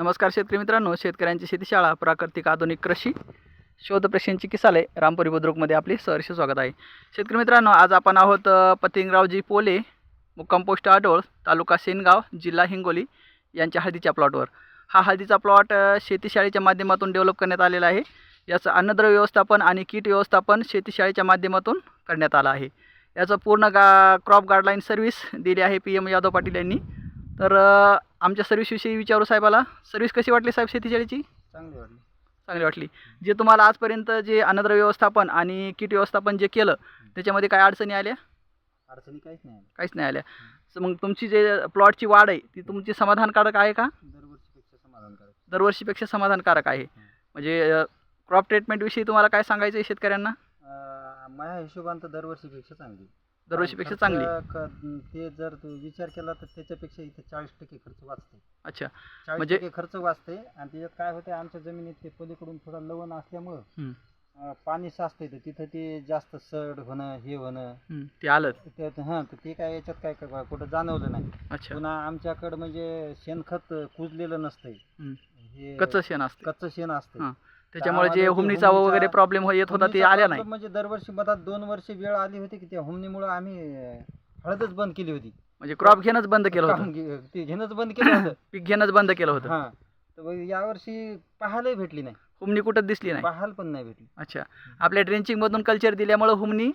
नमस्कार शेतकरी मित्रांनो शेतकऱ्यांची शेतीशाळा प्राकृतिक आधुनिक कृषी शोध प्रश्नांची किसाले रामपुरी बुद्रुकमध्ये आपले सहर्ष स्वागत आहे. शेतकरी मित्रांनो आज आपण आहोत पतिंगरावजी पोले मुक्काम पोस्ट आडोळ तालुका सेनगाव जिल्हा हिंगोली यांच्या हळदीच्या प्लॉटवर. हा हळदीचा प्लॉट शेतीशाळेच्या माध्यमातून डेव्हलप करण्यात आलेला आहे. याचं अन्नद्रव्य व्यवस्थापन आणि कीट व्यवस्थापन शेतीशाळेच्या माध्यमातून करण्यात आलं आहे. याचं पूर्ण गा क्रॉप गाईडलाईन सर्व्हिस दिली आहे पी एम यादव पाटील यांनी. तर आमच्या सर्व्हिसविषयी विचारू साहेबाला. सर्व्हिस कशी वाटली साहेब शेतीशाळेची? चांगली वाटली. चांगली वाटली. जे तुम्हाला आजपर्यंत जे अन्नद्रव्य व्यवस्थापन आणि कीट व्यवस्थापन जे केलं त्याच्यामध्ये काय अडचणी आल्या? अडचणी काहीच नाही. काहीच नाही आल्या. मग तुमची जे प्लॉटची वाढ आहे ती तुमची समाधानकारक आहे का? दरवर्षीपेक्षा समाधानकारक. दरवर्षीपेक्षा समाधानकारक आहे. म्हणजे क्रॉप ट्रीटमेंटविषयी तुम्हाला काय सांगायचं आहे शेतकऱ्यांना माझ्या हिशोबानं तर दरवर्षीपेक्षा चांगली. दरवर्षीपेक्षा खर्च चांगली. क- ते जर तू विचार केला तर त्याच्यापेक्षा इथे चाळीस टक्के खर्च वाचते. अच्छा. चाळीस म्हणजे- टक्के खर्च वाचते आणि त्याच्यात काय होते आमच्या जमिनीत ते पलीकडून थोडा लवण असल्यामुळं. अं, पाणी साचतं तर तिथं ते जास्त सड होणं हे होणं. ते आलं. त्यात हां तर ते काय याच्यात काय काय कुठं जाणवलं नाही. अच्छा. पुन्हा आमच्याकडं म्हणजे शेणखत कुजलेलं नसतंय. हं. हे कच्चं शेण असतं कच्चं शेण असतं हां. त्याच्यामुळे जे हुमणीचा वगैरे प्रॉब्लेम येत होता ते आल्या नाही. म्हणजे दरवर्षी मधात दोन वर्ष वेळ आली होती की त्या हुमणीमुळे आम्ही हळदच बंद केली होती. म्हणजे क्रॉप घेणंच बंद केलं होतं. ते घेणंच बंद केलं होतं. पीक घेणंच बंद केलं होतं. हा. यावर्षी पाहायलाही भेटली नाही. हुमणी कुठं दिसली नाही. पाहायला पण नाही भेटली. अच्छा. आपल्या ड्रेंचिंग मधून कल्चर दिल्यामुळे हुमणी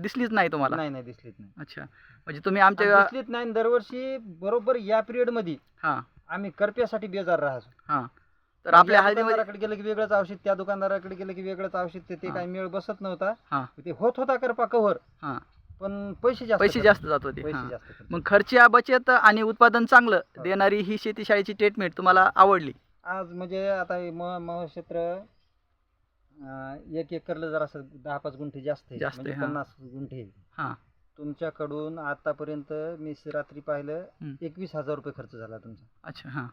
दिसलीच नाही तुम्हाला? नाही नाही दिसलीच नाही. अच्छा. म्हणजे तुम्ही आमच्या दिसलीच नाही दरवर्षी बरोबर या पिरियडमध्ये हां. आम्ही करप्यासाठी बेजार हां. तर आपल्या हळदीमध्ये दुकानदाराकडे गेलं की वेगळंच औषध त्या दुकानदाराकडे गेलं की वेगळंच औषध ते- ते हा. काही मेळ बसत नव्हता हा. ते होत होता करपा कव्हर हां पण पैसे जास्त पैसे. जास्त जात होते पैसे हां. जास्त खर्च. मग बचत आणि उत्पादन चांगलं हा. देणारी ही शेतीशाळेची ट्रीटमेंट तुम्हाला आवडली आज म्हणजे आता हे म महक्षेत्र अं, एक एकरला जरा असं दहा पाच गुंठे जास्त आहे जास्त म्हणजे आहे, हा. पन्नास गुंठे आहे. हां तुमच्याकडून आतापर्यंत मी स- रात्री पाहिलं हं. एकवीस हजार रुपये खर्च झाला तुमचा अच्छा हां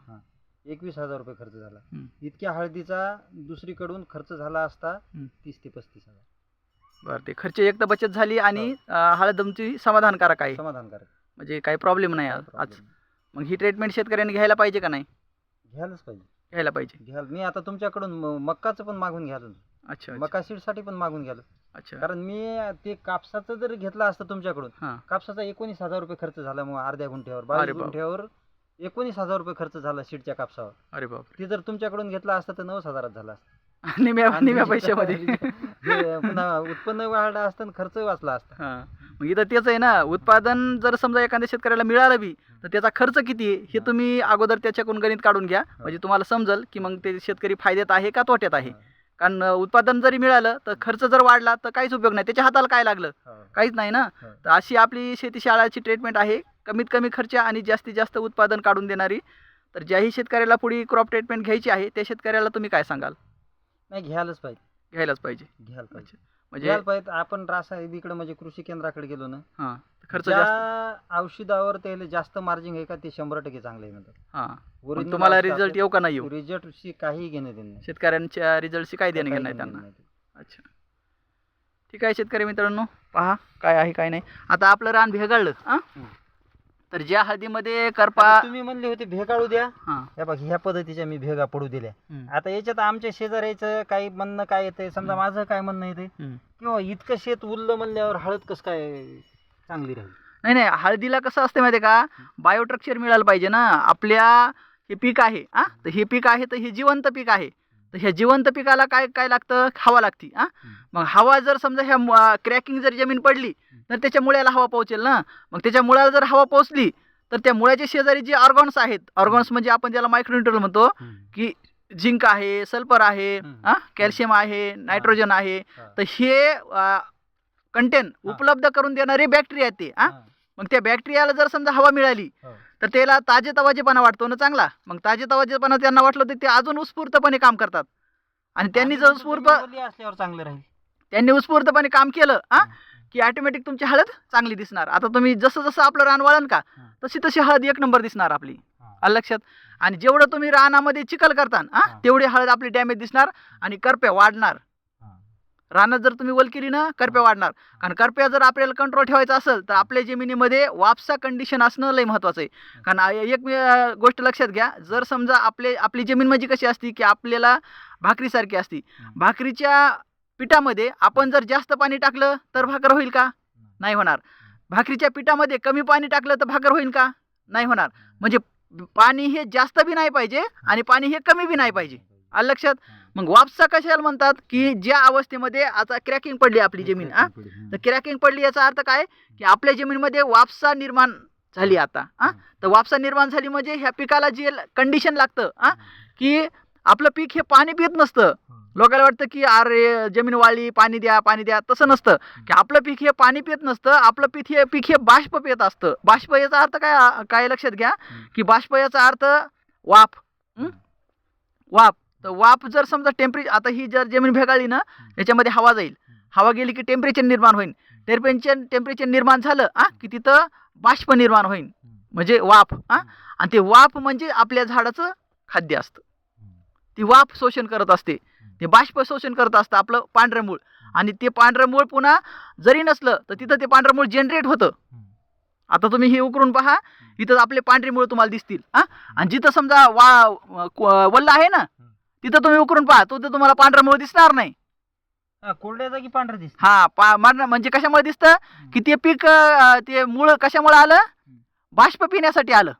एकवीस हजार रुपये खर्च झाला. हं. इतक्या हळदीचा दुसरीकडून खर्च झाला असता हं. तीस ते पस्तीस हजार. बरं ते खर्च एक तर बचत झाली आणि अं, हळद तुमची समाधानकारक आहे. समाधानकारक. म्हणजे काही प्रॉब्लेम नाही आज. मग ही ट्रीटमेंट शेतकऱ्यांनी घ्यायला पाहिजे का नाही? घ्यायलाच पाहिजे. घ्यायला पाहिजे. घ्याल मी आता तुमच्याकडून मक्काचं पण मागून घ्याल अच्छा मका सीडसाठी पण मागून घ्याल अच्छा. कारण मी ते कापसाचं जर घेतलं असतं तुमच्याकडून हां. कापसाचा एकोणीस हजार रुपये खर्च झाला मग अर्ध्या गुंठ्यावर बाप. गुंठ्यावर एकोणीस हजार रुपये खर्च झाला सीडच्या कापसावर. अरे बापरे. ते जर तुमच्याकडून घेतला असतं तर नऊच हजारात झाला असता. निम्या आणि निम्या पैशामध्ये. पुन्हा उत्पन्न वाढलं असतं आणि खर्च वाचला असता. हां. मग इथं तेच आहे ना उत्पादन जर समजा एखाद्या शेतकऱ्याला मिळालं बी तर त्याचा खर्च किती आहे हे. तुम्ही अगोदर त्याच्याकडून गणित काढून घ्या. म्हणजे तुम्हाला समजल की मग ते शेतकरी फायद्यात आहे का तोट्यात आहे. कारण अं, उत्पादन जरी मिळालं तर खर्च जर वाढला तर काहीच उपयोग नाही. त्याच्या हाताला काय लागलं? हो. काहीच नाही ना. तर अशी आपली शेतीशाळाची ट्रीटमेंट आहे. कमीत कमी खर्च आणि जास्तीत जास्त उत्पादन काढून देणारी. तर ज्याही शेतकऱ्याला पुढे क्रॉप ट्रीटमेंट घ्यायची आहे त्या शेतकऱ्याला तुम्ही काय सांगाल? नाही घ्यायलाच पाहिजे. घ्यायलाच पाहिजे. घ्यायला पाहिजे. म्हणजे घ्यायला पाहिजे. आपण रासायनिकडे म्हणजे कृषी केंद्राकडे गेलो ना हां खर्च जास्त. ज्या औषधावर त्याला जास्त मार्जिन आहे का ते शंभर टक्के चांगले म्हणतात. हां. तुम्हाला रिझल्ट येऊ का नाही येऊ? रिझल्टशी काही घेणं देणं नाही. शेतकऱ्यांच्या रिझल्टशी काय देणं घेणं नाही काही त्यांना. घेणं देणं अच्छा. ठीक आहे शेतकरी मित्रांनो पहा काय आहे काय नाही. आता आपलं रान भेगाळलं हां? हं. तर ज्या हळदीमध्ये आता करपा तुम्ही म्हणले होते भेगाळू द्या. हां. या बघ ह्या पद्धतीच्या मी भेगा पडू दिल्या. हं. आता याच्यात आमच्या शेजाऱ्याचं काही म्हणणं काय येतंय? समजा हं. माझं काय म्हणणं येते हं. किंवा इतकं शेत उरलं म्हणल्यावर हळद कसं काय चांगली राहील? नाही नाही हळदीला कसं असते माहिती का? बायोस्ट्रक्चर मिळालं पाहिजे ना. आपल्या हे पीक आहे आ तर हे पीक आहे तर हे जिवंत पीक आहे. तर ह्या जिवंत पिकाला काय काय लागतं हवा लागती आ मग हवा जर समजा ह्या क्रॅकिंग जर जमीन पडली तर त्याच्या मुळ्याला हवा पोहोचेल ना मग त्याच्या मुळाला जर हवा पोहोचली तर त्या मुळ्याच्या शेजारी जे ऑर्गॉन्स आहेत ऑर्गॉन्स म्हणजे आपण ज्याला मायक्रोन्युट्रल म्हणतो की झिंक आहे सल्फर आहे हं. कॅल्शियम आहे नायट्रोजन आहे हा. तर हे कंटेन हा. उपलब्ध करून देणारे बॅक्टेरिया ते हा. मग त्या बॅक्टेरियाला जर समजा हवा मिळाली हो. तर त्याला ताजे तवाजेपणा वाटतो ना चांगला. मग ताजे तवाजेपणा त्यांना वाटलं तर ते अजून उत्स्फूर्तपणे काम करतात. आणि त्यांनी जर उत्स्फूर्त असल्यावर चांगलं राहील. त्यांनी उत्स्फूर्तपणे काम केलं हं. की ऑटोमॅटिक तुमची हळद चांगली दिसणार. आता तुम्ही जसं जसं आपलं रान वळण का. तशी तशी हळद एक नंबर दिसणार आपली. लक्षात? आणि जेवढं तुम्ही रानामध्ये चिखल करता हा. तेवढी हळद आपली डॅमेज दिसणार आणि करप्या वाढणार. रानात जर तुम्ही वल केली ना करप्या वाढणार. कारण करप्या जर आपल्याला कंट्रोल ठेवायचा असेल तर आपल्या जमिनीमध्ये वापसा कंडिशन असणं लय महत्त्वाचं आहे. कारण एक गोष्ट लक्षात घ्या. जर समजा आपले आपली जमीन म्हणजे कशी असती की आपल्याला भाकरीसारखी असती. भाकरीच्या पिठामध्ये आपण जर जास्त पाणी टाकलं तर भाकर होईल का? नाही होणार. भाकरीच्या पिठामध्ये कमी पाणी टाकलं तर भाकर होईल का? नाही होणार. म्हणजे पाणी हे जास्त बी नाही पाहिजे आणि पाणी हे कमी बी नाही पाहिजे. आलं लक्षात? मग वापसा कशाला म्हणतात? की ज्या अवस्थेमध्ये आता क्रॅकिंग पडली आपली जमीन आ तर क्रॅकिंग पडली याचा अर्थ काय? की आपल्या जमीनमध्ये वापसा निर्माण झाली आता आ तर वापसा निर्माण झाली म्हणजे ह्या पिकाला जे कंडिशन लागतं आ की आपलं पीक हे पाणी पित नसतं. लोकांना वाटतं की अरे जमीन वाळली पाणी द्या पाणी द्या तसं नसतं. की आपलं पीक हे पाणी पित नसतं आपलं पीक हे पीक हे बाष्प पित असतं. बाष्प याचा अर्थ काय काय लक्षात घ्या? की बाष्प याचा अर्थ वाफ. हं? वाफ. तर वाफ जर समजा टेम्परेचर आता ही जर जमीन भेगाळली ना याच्यामध्ये हवा जाईल. हवा गेली की टेम्परेचर निर्माण होईल टेम्परेचर टेम्परेचर निर्माण झालं आ की तिथं बाष्प निर्माण होईल म्हणजे वाफ आ आणि ते वाफ म्हणजे आपल्या झाडाचं खाद्य असतं. ती वाफ शोषण करत असते. ते बाष्प शोषण करत असतं आपलं पांढरं मूळ. आणि ते पांढरं मूळ पुन्हा जरी नसलं तर तिथं ते पांढरं मूळ जनरेट होतं. आता तुम्ही हे उकरून पहा इथं आपले पांढरे मूळ तुम्हाला दिसतील हा आणि जिथं समजा वा वल्ल आहे ना तिथं तुम्ही उकरून पहा तो तर तुम्हाला पांढरं मूळ दिसणार नाही. कोरड्या जागी पांढरं दिसत. हा पा मारणं म्हणजे कशामुळे दिसतं? की ते पीक अं, ते मूळ कशामुळे आलं? बाष्प पिण्यासाठी आलं.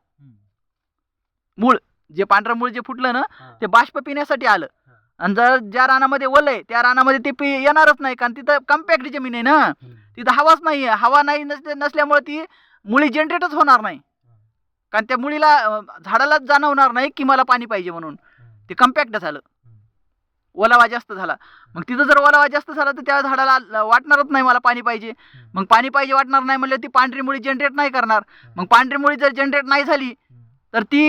मूळ जे पांढरं मूळ जे फुटलं ना ते बाष्प पिण्यासाठी आलं. आणि जर ज्या रानामध्ये ओलं आहे त्या रानामध्ये ते पी येणारच नाही कारण तिथं कम्पॅक्ट जमीन आहे ना. तिथं हवाच नाही आहे. हवा नाही नसले नसल्यामुळे ती मुळी जनरेटच होणार नाही. कारण त्या मुळीला अं, झाडालाच जाणवणार नाही की मला पाणी पाहिजे म्हणून. ते कम्पॅक्ट झालं. ओलावा जास्त झाला. मग तिथं जर ओलावा जास्त झाला तर त्या झाडाला वाटणारच नाही मला पाणी पाहिजे. मग पाणी पाहिजे वाटणार नाही म्हणलं ती पांढरी मुळी जनरेट नाही करणार. मग पांढरी मुळी जर जनरेट नाही झाली तर ती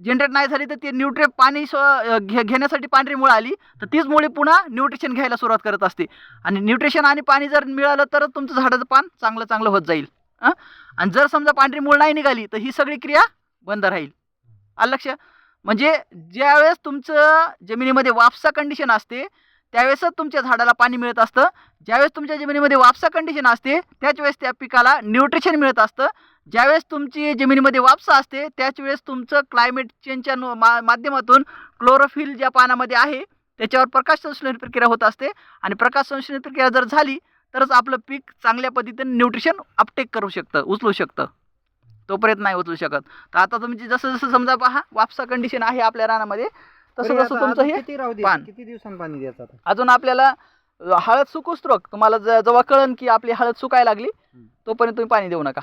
जनरेट नाही झाली तर ती न्यूट्रे पाणी स्व घे घेण्यासाठी पांढरी मुळं आली तर तीच मुळी पुन्हा न्यूट्रिशन घ्यायला सुरुवात करत असते. आणि न्यूट्रिशन आणि पाणी जर मिळालं तरच तुमचं झाडाचं पान चांगलं चांगलं होत जाईल. आणि जर समजा पांढरी मूळ नाही निघाली तर ही सगळी क्रिया बंद राहील. आलं लक्ष? म्हणजे ज्यावेळेस तुमचं जमिनीमध्ये वापसा कंडिशन असते त्यावेळेसच तुमच्या झाडाला पाणी मिळत असतं. ज्यावेळेस तुमच्या जमिनीमध्ये वापसा कंडिशन असते त्याच वेळेस त्या पिकाला न्यूट्रिशन मिळत असतं. ज्यावेळेस तुमची जमिनीमध्ये वापसा असते त्याच वेळेस तुमचं क्लायमेट चेंजच्या मा माध्यमातून क्लोरोफिल ज्या पानामध्ये आहे त्याच्यावर प्रकाश संश्लेषण प्रक्रिया होत असते. आणि प्रकाश संश्लेषण प्रक्रिया जर झाली तरच आपलं पीक चांगल्या पद्धतीने न्यूट्रिशन अपटेक करू शकतं उचलू शकतं. तोपर्यंत नाही उचलू शकत. तर आता तुमची जसं जसं समजा पहा वापसा कंडिशन आहे आपल्या रानामध्ये तसं तसं तुमचं हे पान. किती दिवसांनी पाणी द्यायचं अजून आपल्याला हळद सुकूस्त्रोक तुम्हाला जेव्हा कळन की आपली हळद सुकायला लागली. तोपर्यंत तुम्ही पाणी देऊ नका.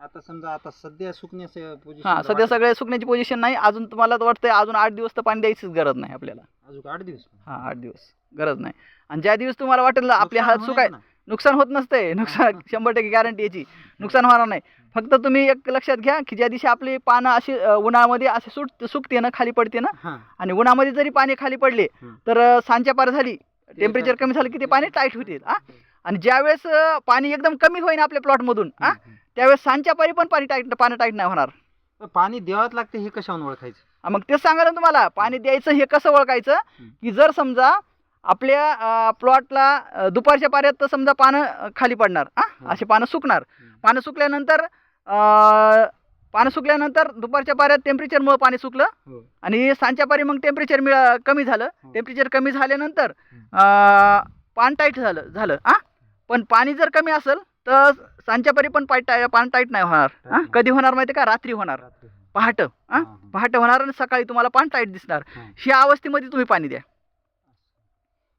आता समजा आता सध्या सुकण्याचं हां सध्या सगळे सुकण्याची पोझिशन नाही. अजून तुम्हाला वाटतंय अजून आठ दिवस तर पाणी द्यायचीच गरज नाही आपल्याला. अजून आठ दिवस हां आठ दिवस. गरज नाही. आणि ज्या दिवस तुम्हाला वाटेल आपली हळद सुकाय. नुकसान होत नसते नुकसान शंभर टक्के गॅरंटी याची. नुकसान होणार नाही. फक्त तुम्ही एक लक्षात घ्या की ज्या दिवशी आपली पानं अशी उन्हामध्ये असे सुट सुकते ना खाली पडते ना हां. आणि उन्हामध्ये जरी पाणी खाली पडले. तर सांच्या पार झाली टेम्परेचर कमी झालं की ते पाणी टाईट होते हा. आणि ज्यावेळेस पाणी एकदम कमी होईन आपल्या प्लॉटमधून हा त्यावेळेस सांच्या पारी पण पाणी टाईट पाणी टाईट नाही होणार. पाणी द्यावंच लागते हे कशावरून ओळखायचं? मग तेच सांगा ना तुम्हाला पाणी द्यायचं हे कसं ओळखायचं. की जर समजा आपल्या प्लॉटला दुपारच्या पाऱ्यात तर समजा पानं खाली पडणार हा. असे पानं सुकणार. पानं सुकल्यानंतर पानं सुकल्यानंतर दुपारच्या पाऱ्यात टेम्परेचरमुळे पाणी सुकलं हो. आणि सांच्या पारी मग टेम्परेचर मिळा कमी झालं हो. टेम्परेचर कमी झाल्यानंतर पान टाईट झालं झालं आ पण पाणी जर कमी असेल तर सांच्या पारी पण पाय टाय पान टाईट नाही होणार हा. कधी होणार माहिती का रात्री होणार. पहाट हां, हा हां. पहाट होणार आणि सकाळी तुम्हाला पान टाईट दिसणार हां. ह्या अवस्थेमध्ये तुम्ही पाणी द्या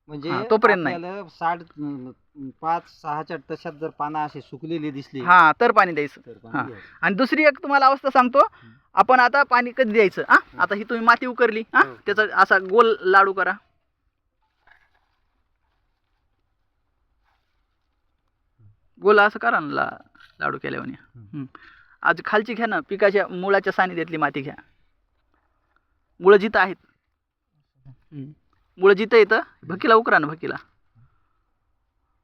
म्हणजे तोपर्यंत नाही. आपल्याला साठ अं, पाच सहाच्या तशात जर पानं असे सुकलेली दिसली हा तर पाणी द्यायचं तर हां. द्यायचं. आणि दुसरी एक तुम्हाला अवस्था सांगतो आपण आता पाणी कधी द्यायचं हा आता ही तुम्ही माती उकरली हा हो. त्याचा असा गोल लाडू करा गोल असं करा ना ला लाडू केल्यावर हम्म. आज खालची घ्या ना पिकाच्या मुळाच्या सानिध्यातली माती घ्या मुळं जिथं आहेत हम्म. मुळं जिथं येतं भकीला उकरा ना भकीला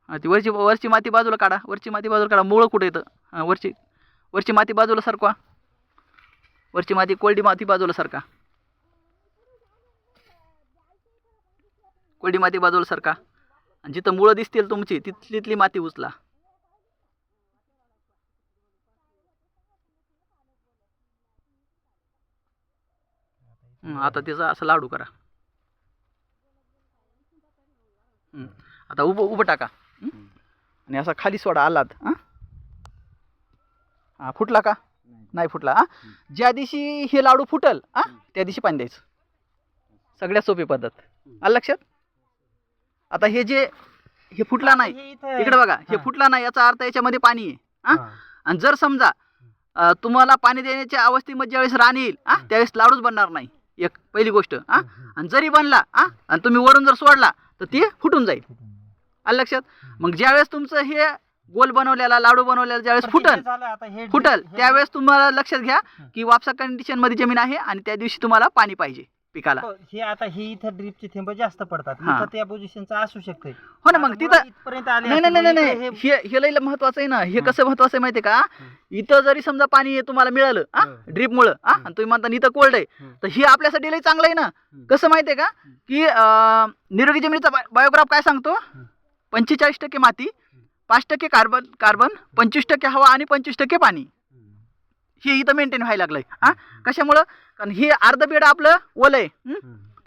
हां ती वरची वरची माती बाजूला काढा वरची माती बाजूला काढा मुळं कुठं येतं? हां वरची वरची माती बाजूला सारखा वरची माती कोरडी माती बाजूला सारखा कोरडी माती बाजूला सारखा आणि जिथं मुळं दिसतील तुमची तिथली तिथली माती उचला. आता त्याचा असं लाडू करा हं, आता उभं उभं टाका? आणि असा खाली सोडा आलात हां? हां फुटला का? नाही फुटला हां? ज्या दिवशी हे लाडू फुटल हां? त्या दिवशी पाणी द्यायचं. सगळ्यात सोपी पद्धत. आलं लक्षात? आता हे जे हे फुटला नाही. इकडे बघा हे. फुटला नाही याचा अर्थ याच्यामध्ये पाणी आहे हां. आणि जर समजा तुम्हाला पाणी देण्याच्या अवस्थेमध्ये ज्यावेळेस रान येईल हां. त्यावेळेस लाडूच बनणार नाही. एक पहिली गोष्ट हं. आणि जरी बनला हां? आणि तुम्ही वरून जर सोडला तर ते फुटून जाईल. आलं लक्षात मग ज्यावेळेस तुमचं हे गोल बनवलेला लाडू बनवलेला ज्यावेळेस फुटल फुटल त्यावेळेस तुम्हाला लक्षात घ्या. की वापसा कंडिशनमध्ये जमीन आहे आणि त्या दिवशी तुम्हाला पाणी पाहिजे पिकाला हो, हे आता हे इथं ड्रिपचे थेंब जास्त पडतात त्या पोझिशनचं असू शकते हो ना मग तिथं नाही नाही. हे हे लई महत्वाचं आहे ना हे. कसं महत्वाचं आहे माहिती आहे का. इथं जरी समजा पाणी तुम्हाला मिळालं. ड्रीप मुळे हं. आणि तुम्ही म्हणता इथं कोल्ड आहे. तर हे आपल्यासाठी लई चांगलं आहे ना. कसं माहिती आहे का. की निरोगी जमिनीचा बायोग्राफ काय सांगतो. पंचेचाळीस टक्के माती पाच टक्के कार्बन कार्बन पंचवीस टक्के हवा आणि पंचवीस टक्के पाणी. हे इथं मेंटेन व्हायला लागलंय. हा? कशामुळं? कारण हे अर्ध बेड आपलं ओलं आहे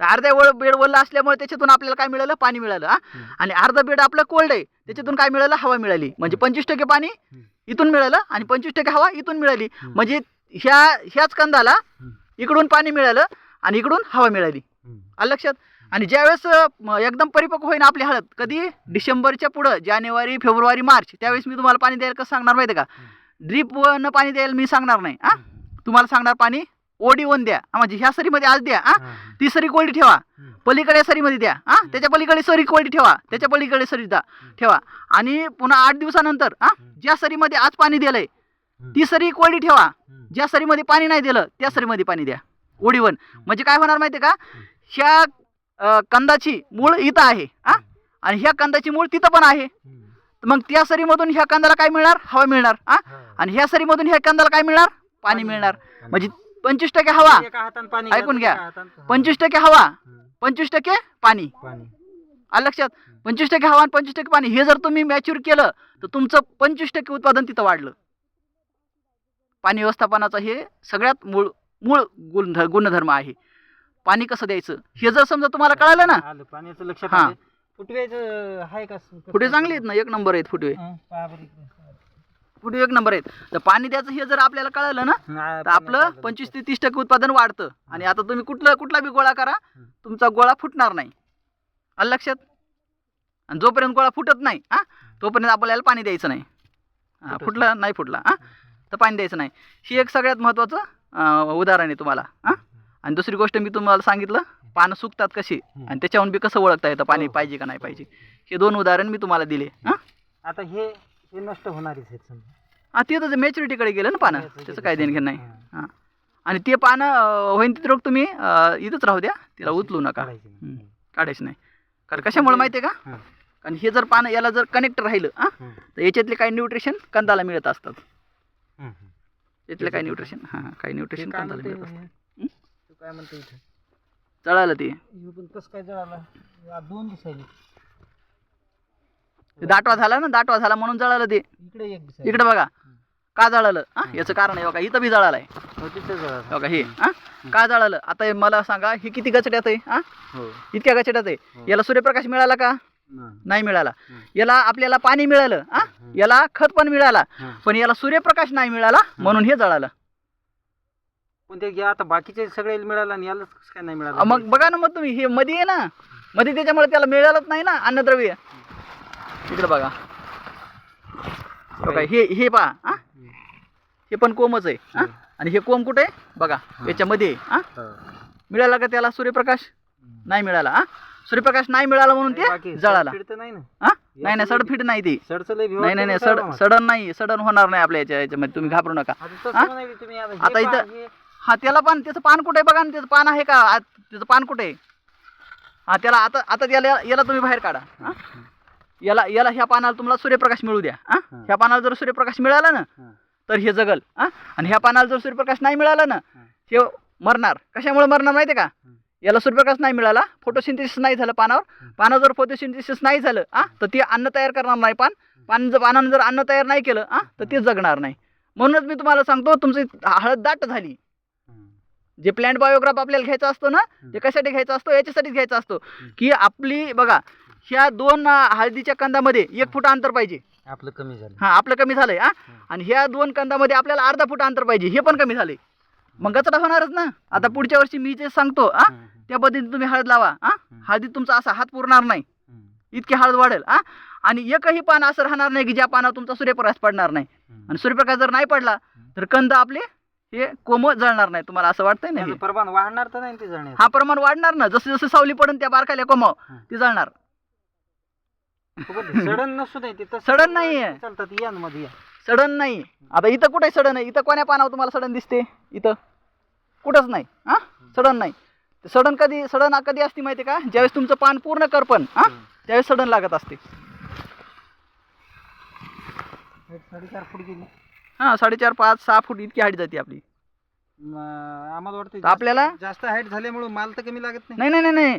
तर अर्ध्या वळ बेड ओलं असल्यामुळे त्याच्यातून आपल्याला काय मिळालं? पाणी मिळालं हा? आणि अर्ध बेड आपलं कोल्ड आहे. त्याच्यातून काय मिळालं? हवा मिळाली. म्हणजे पंचवीस टक्के पाणी इथून मिळालं आणि पंचवीस टक्के हवा इथून मिळाली. म्हणजे ह्या ह्याच कंदाला इकडून पाणी मिळालं आणि इकडून हवा मिळाली. आलं लक्षात? आणि ज्यावेळेस एकदम परिपक्व होईन आपली हळद कधी? डिसेंबरच्या पुढं जानेवारी फेब्रुवारी मार्च त्यावेळेस मी तुम्हाला पाणी द्यायला कसं सांगणार माहिती आहे का ड्रीप न पाणी द्यायला मी सांगणार नाही हा? तुम्हाला सांगणार पाणी ओडी वन द्या. म्हणजे ह्या सरीमध्ये आज द्या हा. ती सरी कोल्डी ठेवा. पलीकडे सरीमध्ये द्या हा. त्याच्या पलीकडे सरी कोल्डी ठेवा. त्याच्या पलीकडे सरी द्या ठेवा. आणि पुन्हा आठ दिवसानंतर हा. ज्या सरीमध्ये आज पाणी दिलंय. ती सरी कोल्डी ठेवा. ज्या सरीमध्ये पाणी नाही दिलं त्या सरीमध्ये पाणी द्या. ओडीवन म्हणजे काय होणार माहिती आहे का ह्या कंदाची मूळ इथं आहे हा? आणि ह्या कंदाची मूळ तिथं पण आहे. मग त्या सरीमधून ह्या कंदाला काय मिळणार? हवा मिळणार हा. आणि ह्या सरीमधून ह्या कंदाला काय मिळणार? पाणी मिळणार. म्हणजे पंचवीस टक्के हवा. ऐकून घ्या. पंचवीस टक्के हवा. पंचवीस टक्के पाणी. आलं लक्षात? पंचवीस टक्के हवा आणि पंचवीस टक्के पाणी हे जर तुम्ही मॅच्युअर केलं तर तुमचं पंचवीस टक्के उत्पादन तिथं वाढलं. पाणी व्यवस्थापनाचा हे सगळ्यात मूळ मूळ गुण गुणधर्म आहे. पाणी कसं द्यायचं? हे जर समजा तुम्हाला कळालं ना. आलं पाण्याचं लक्षात हां. आलं. फुटव्याचं आहे का? फुटे चांगले आहेत ना? एक नंबर आहेत फुटवे. हं, पहा बरं इकडे. फुटवे एक नंबर आहेत. तर पाणी द्यायचं हे जर आपल्याला कळालं ना हां, तर आपलं पाण्याचं पंचवीस ते तीस टक्के उत्पादन वाढतं. आणि आता तुम्ही कुठलं कुठला बी गोळा करा तुमचा गोळा फुटणार नाही. आलं लक्षात? आणि जोपर्यंत गोळा फुटत नाही हा तोपर्यंत आपल्याला पाणी द्यायचं नाही. हा फुटला नाही. फुटला हा. तर पाणी द्यायचं नाही. ही एक सगळ्यात महत्त्वाचं अं, उदाहरण आहे तुम्हाला हा. आणि दुसरी गोष्ट मी तुम्हाला सांगितलं पानं सुकतात कशी. आणि त्याच्याहून बी कसं ओळखता येतं पाणी हो. पाहिजे का नाही पाहिजे हे दोन उदाहरण मी तुम्हाला दिले हा आता हे हे नष्ट होणारच आहेत समजा हा ते तर मॅच्युरिटीकडे गेलं ना पानं त्याचं काय देणं घेणं नाही हां. आणि ते पानं होईन तिथे रोग तुम्ही अं, इथंच राहू द्या तिला उचलू नका काढायचं नाही. हं. काढायचं नाही कारण कशामुळे माहिती आहे का हां. कारण हे जर पानं याला जर कनेक्ट राहिलं हां हं. तर याच्यातले काही न्यूट्रिशन कंदाला मिळत असतात हं, हं. यातले काही न्यूट्रिशन हां काही ते न्यूट्रिशन काय कंदाला मिळत असतात काय म्हणते इथं? जळालं ते. हे पण कसं काय जळाला? या दोन दिसायली. दाटवा झाला ना दाटवा झाला म्हणून जळालं ते. इकडे एक दिसायली. इकडे बघा. का जळालं? हां याचं कारण आहे बघा इथं बी जळालं आहे हो, तिथं जळाला. बघा हे हां का जळालं? आता हे मला सांगा हे किती गचड्यात आहे हां? हो. इतक्या गचड्यात आहे. हो. याला सूर्यप्रकाश मिळाला का? नाही. नाही मिळाला. याला आपल्याला पाणी मिळालं हा. याला खत पण मिळाला. पण याला सूर्यप्रकाश नाही मिळाला म्हणून हे जळालं. पण ते घ्या आता बाकीचे सगळे मिळालं आणि यालाच कसं काय नाही मिळालं मग बघा ना मग तुम्ही हे मध्ये आहे ना मध्ये त्याच्यामुळे त्याला मिळालंच नाही ना अन्नद्रव्य इकडे बघा बघा हे हे पहा हा हं. पण कोमच आहे हा. आणि हे कोंब कुठे आहे? बघा याच्यामध्ये हा. मिळाला का त्याला सूर्यप्रकाश. नाही मिळाला हा सूर्यप्रकाश नाही मिळाला म्हणून ते जळाला नाही ना नाही नाही सडफीट नाही ती नाही नाही सड सडन नाही सडन होणार नाही आपल्या याच्या याच्यामध्ये तुम्ही घाबरू नका. आता इथं- हे- त्याला पान त्याचं पान कुठे बघा ना त्याचं पान आहे का? त्याचं पान कुठे आहे? हा त्याला आता आता त्याला याला तुम्ही बाहेर काढा हा? याला याला ह्या पानाला तुम्हाला सूर्यप्रकाश मिळू द्या हा. ह्या पानाला जर सूर्यप्रकाश मिळाला ना. तर हे जगल हा? आणि ह्या पानाला जर सूर्यप्रकाश नाही मिळाला ना हं. मरणार. कशामुळे मरणार माहिती का. याला सूर्यप्रकाश नाही मिळाला फोटोसिंथेसिस नाही झालं पानावर. पानावर जर फोटोसिंथेसिस नाही झालं आ तर ते अन्न तयार करणार नाही पान. पान जर पानानं जर अन्न तयार नाही केलं आ तर ते जगणार नाही. म्हणूनच मी तुम्हाला सांगतो तुमची हळद दाट झाली. जे प्लॅन्ट बायोग्राफ आपल्याला घ्यायचा असतो ना ते कशासाठी घ्यायचा असतो? याच्यासाठीच घ्यायचा असतो. की आपली बघा ह्या दोन हळदीच्या कंदामध्ये एक फूट अंतर पाहिजे. आपलं कमी झालं. हां आपलं कमी झालंय हा. आणि ह्या दोन कंदामध्ये आपल्याला अर्धा फूट अंतर पाहिजे. हे पण कमी झाले मग गचडा होणारच ना. आता पुढच्या वर्षी मी जे सांगतो हा त्या पद्धतीने तुम्ही हळद लावा हा. हळदीत तुमचा असा हात पुरणार नाही. इतकी हळद वाढेल हा. आणि एकही पान असं राहणार नाही की ज्या पानावर तुमचा सूर्यप्रकाश पडणार नाही. आणि सूर्यप्रकाश जर नाही पडला तर कंद आपले हे कोम जळणार नाही तुम्हाला असं वाटतंय ना हे? प्रमाण वाढणार तर नाही ते जळण्याचं. हा प्रमाण वाढणार ना. जसं जसं सावली पडून त्या बारकाल्या कोमाव हं. ती जळणार. सडन नसू नये तिथं सडन नाहीये. चालतात या ना मध्ये या. सडन नाही. आता इथं कुठे सडन आहे? इथं कोण्या पानावर तुम्हाला सडन दिसते? इथं. कुठंच नाही हा? सडन नाही. ते सडन कधी सडन कधी असते माहिती का? ज्यावेळेस तुमचं पान पूर्ण करपण हा? त्यावेळेस सडन लागत असते. एक साडेचार फूट गेली. हा साडेचार पाच सहा फूट इतकी हाईट जाते आपली. म, आम्हाला वाटतं तर आपल्याला? जास्त हाईट झाल्यामुळे माल तर कमी लागत नाही. नाही नाही नाही नाही.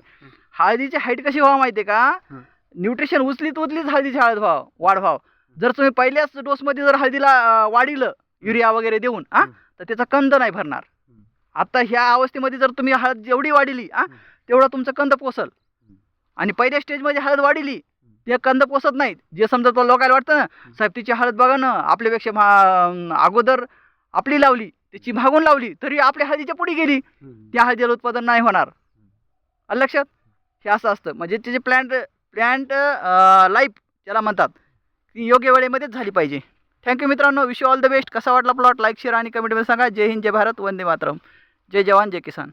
हळदीची हाईट कशी व्हावं माहिती आहे का. न्यूट्रिशन उचलीत उचलीच हळदीची हळद व्हाव वाढ व्हाव. जर तुम्ही पहिल्याच डोसमध्ये जर हळदीला अं, वाढिलं युरिया वगैरे देऊन हा हं. तर त्याचा कंद नाही भरणार. हं. आता ह्या अवस्थेमध्ये जर तुम्ही हळद जेवढी वाढिली हं. तेवढा तुमचं कंद पोसल. आणि पहिल्या स्टेजमध्ये हळद वाढिली ते कंद पोसत नाहीत. जे समजा तुला लोकायला वाटतं ना साहेब तिची हळद बघा ना आपल्यापेक्षा अगोदर आपली लावली त्याची भागून लावली तरी आपल्या हळदीच्या पुढे गेली. त्या हळदीला उत्पादन नाही होणार. आलं लक्षात? हे असं असतं. म्हणजे त्याचे प्लॅन्ट प्लॅन्ट लाईफ त्याला म्हणतात ती योग्य वेळेमध्येच झाली पाहिजे. थँक्यू मित्रांनो. विश ऑल द बेस्ट कसा वाटला प्लॉट लाईक शेअर आणि कमेंटमध्ये सांगा. जय हिंद जय भारत. वंदे मातरम. जय जवान जय किसान.